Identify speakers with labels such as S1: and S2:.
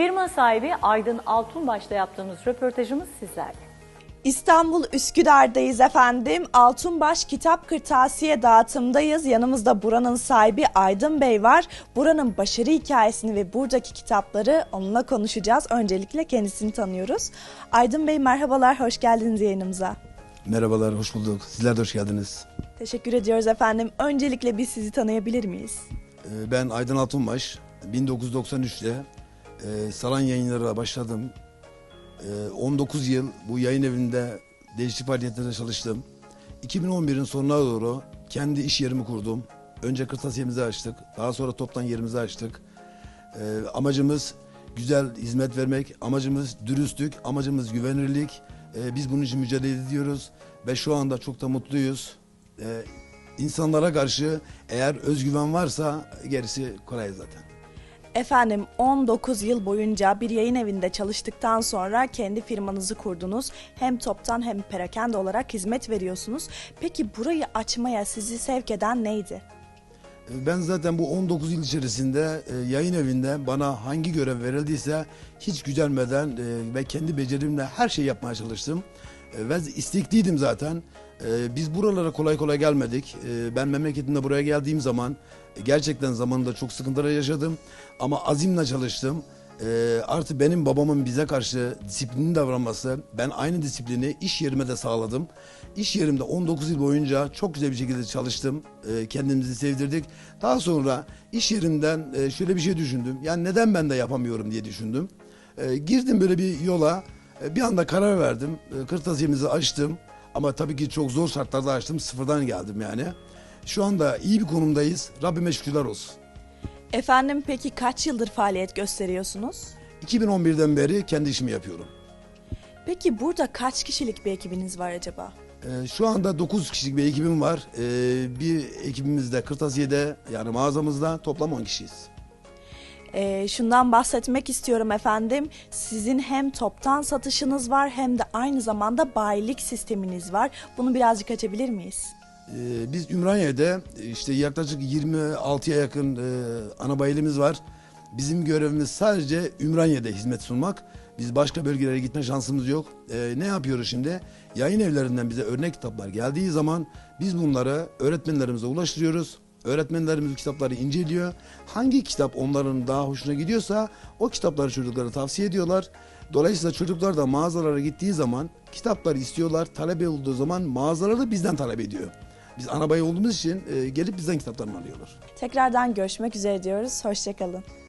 S1: Firma sahibi Aydın Altunbaş'la yaptığımız röportajımız sizlerle.
S2: İstanbul Üsküdar'dayız efendim. Altunbaş Kitap Kırtasiye dağıtımdayız. Yanımızda buranın sahibi Aydın Bey var. Buranın başarı hikayesini ve buradaki kitapları onunla konuşacağız. Öncelikle kendisini tanıyoruz. Aydın Bey merhabalar, hoş geldiniz yayınımıza.
S3: Merhabalar, hoş bulduk. Sizler de hoş geldiniz.
S2: Teşekkür ediyoruz efendim. Öncelikle biz sizi tanıyabilir miyiz?
S3: Ee, Ben Aydın Altunbaş. 1993'te e, Saran Yayınları'na başladım. Ee, 19 yıl bu yayın evinde değişik faaliyetlerde çalıştım. 2011'in sonuna doğru kendi iş yerimi kurdum. Önce kırtasiyemizi açtık. Daha sonra toptan yerimizi açtık. Ee, amacımız güzel hizmet vermek, amacımız dürüstlük, amacımız güvenirlik. Ee, biz bunun için mücadele ediyoruz ve şu anda çok da mutluyuz. Ee, insanlara karşı eğer özgüven varsa gerisi kolay zaten.
S2: Efendim 19 yıl boyunca bir yayın evinde çalıştıktan sonra kendi firmanızı kurdunuz. Hem toptan hem perakende olarak hizmet veriyorsunuz. Peki burayı açmaya sizi sevk eden neydi?
S3: Ee, Ben zaten bu 19 yıl içerisinde e, yayın evinde bana hangi görev verildiyse hiç gücenmeden e, ve kendi becerimle her şeyi yapmaya çalıştım. E, Ve istekliydim zaten. E, Biz buralara kolay kolay gelmedik. E, Ben memleketimde buraya geldiğim zaman e, gerçekten zamanında çok sıkıntılar yaşadım. Ama azimle çalıştım. Artı benim babamın bize karşı disiplinli davranması, ben aynı disiplini iş yerime de sağladım. İş yerimde 19 yıl boyunca çok güzel bir şekilde çalıştım. Kendimizi sevdirdik. Daha sonra iş yerimden şöyle bir şey düşündüm. Yani neden ben de yapamıyorum diye düşündüm. Girdim böyle bir yola. E, bir anda karar verdim. E, kırtasiyemizi açtım. Ama tabii ki çok zor şartlarda açtım. Sıfırdan geldim yani. Şu anda iyi bir konumdayız. Rabbime şükürler olsun.
S2: Efendim peki kaç yıldır faaliyet gösteriyorsunuz?
S3: 2011'den beri kendi işimi yapıyorum.
S2: Peki burada kaç kişilik bir ekibiniz var acaba?
S3: Ee, şu anda 9 kişilik bir ekibim var. Ee, bir ekibimiz de Kırtasiye'de yani mağazamızda toplam 10 kişiyiz.
S2: Ee, şundan bahsetmek istiyorum efendim. Sizin hem toptan satışınız var hem de aynı zamanda bayilik sisteminiz var. Bunu birazcık açabilir miyiz?
S3: Ee, biz Ümraniye'de işte yaklaşık 26'ya yakın e, ana bayilimiz var. Bizim görevimiz sadece Ümraniye'de hizmet sunmak. Biz başka bölgelere gitme şansımız yok. Ee, ne yapıyoruz şimdi? Yayın evlerinden bize örnek kitaplar geldiği zaman biz bunları öğretmenlerimize ulaştırıyoruz. Öğretmenlerimiz kitapları inceliyor. Hangi kitap onların daha hoşuna gidiyorsa o kitapları çocuklara tavsiye ediyorlar. Dolayısıyla çocuklar da mağazalara gittiği zaman kitapları istiyorlar. Talep olduğu zaman mağazalar da bizden talep ediyor. Biz ana bayı olduğumuz için e, gelip bizden kitaplarını alıyorlar.
S2: Tekrardan görüşmek üzere diyoruz. Hoşçakalın.